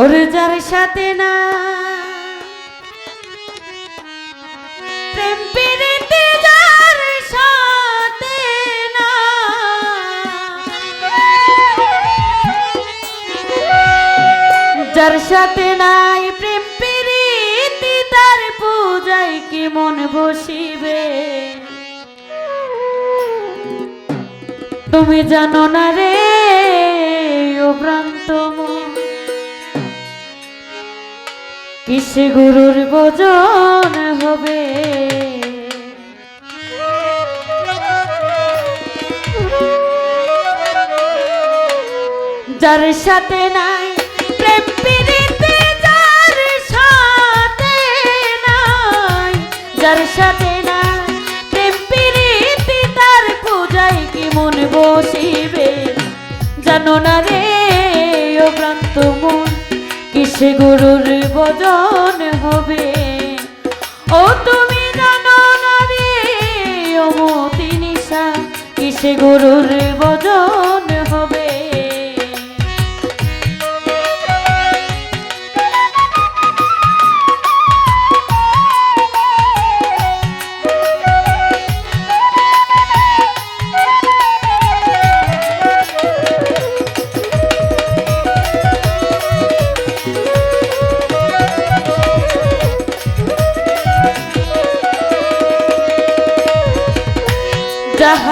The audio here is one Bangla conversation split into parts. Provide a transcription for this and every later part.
ওর যার সাথে না। প্রেম প্রীতি যার সাথে নাই প্রেম প্রীতি তার পূজায় কি মন বসিবে? তুমি জানো না রে, ও ভ্রান্ত কিসে গুরুর ভোজন হবে? যার সাথে নাই প্রেম যার সাথে নাই, যার সাথে নাই প্রেম প্রীতি, তার পূজায় কি মন বসিবে? জানো না কিসে গুরুর বদন হবে। ও তুমি জানো না রে অমতি নিশা কিসে গুরুর বদন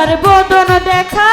যাহার বদন দেখা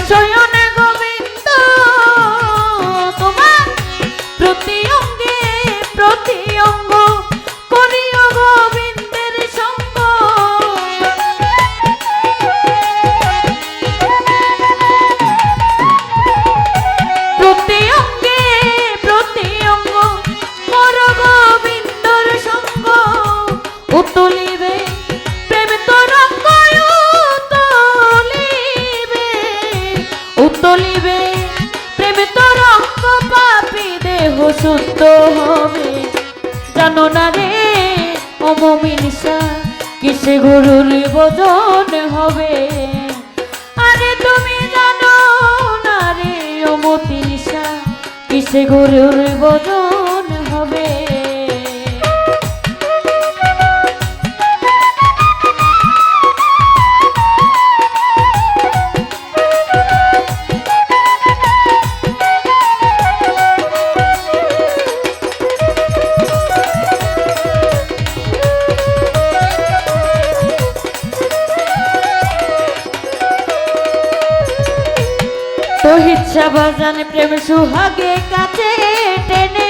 শয়ন গোবিন্দ তোমার প্রতি অঙ্গে প্রতি অঙ্গ করিও গোবিন্দের সঙ্গ। প্রতি অঙ্গে শুদ্ধ হবে। জানো না রে অমমিনসা কিসে গুরুর বোধন হবে? আরে তুমি জানো না রে অমতি কিসে গুরুর বোধন ইচ্ছা বাজানে প্রেম সুহাগে কাছে টেনে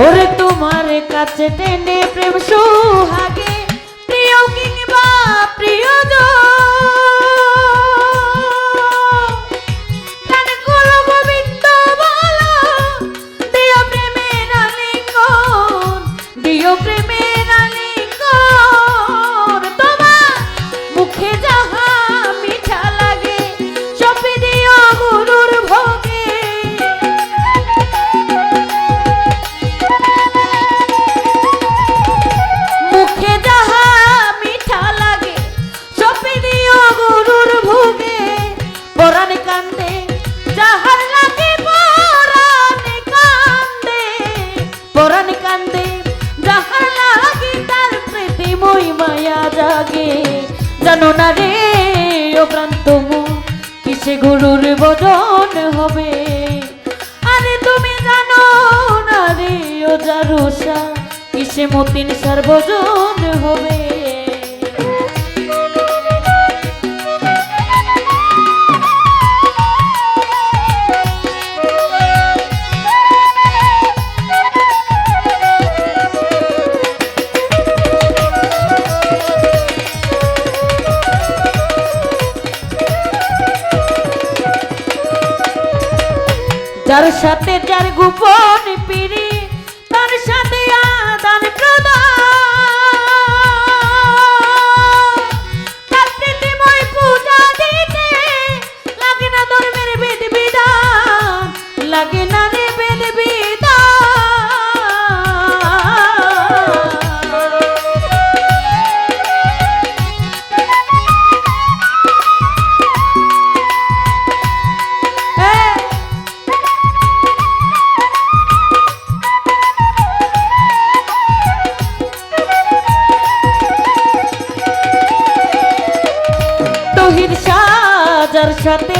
ওরে তোমার কাছে টেনে প্রেম সুহাগে জানো না রে, ও প্রান্ত কিসে গরুর বদন হবে? আরে তুমি জানো না রে, ও জারুষা কিসে মতিন সার্বজন হবে? সাথে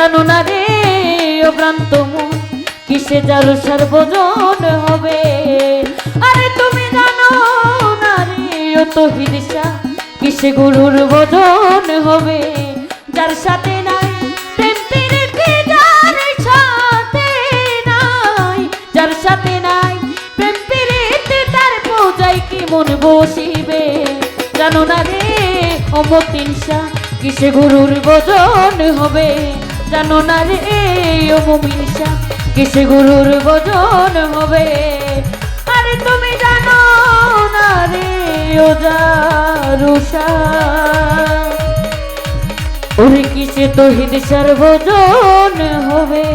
জানো না রে, ও ভ্রান্ত মন, কিসে যার সর্বজন হবে? আরে তুমি জানো না রে, ও তো হিদিসা কিসে গুরুর বদন হবে? যার সাথে নাই মন বসিবে? জানো না রে অমতিনসা কিসে গুরুর বদন হবে? জানো না রে অমিনসা কিসে গুরুর ভজন হবে? আরে তুমি জানো না রে, ও জারুষা ওরে কিসে তোহিদ সর্বজন হবে?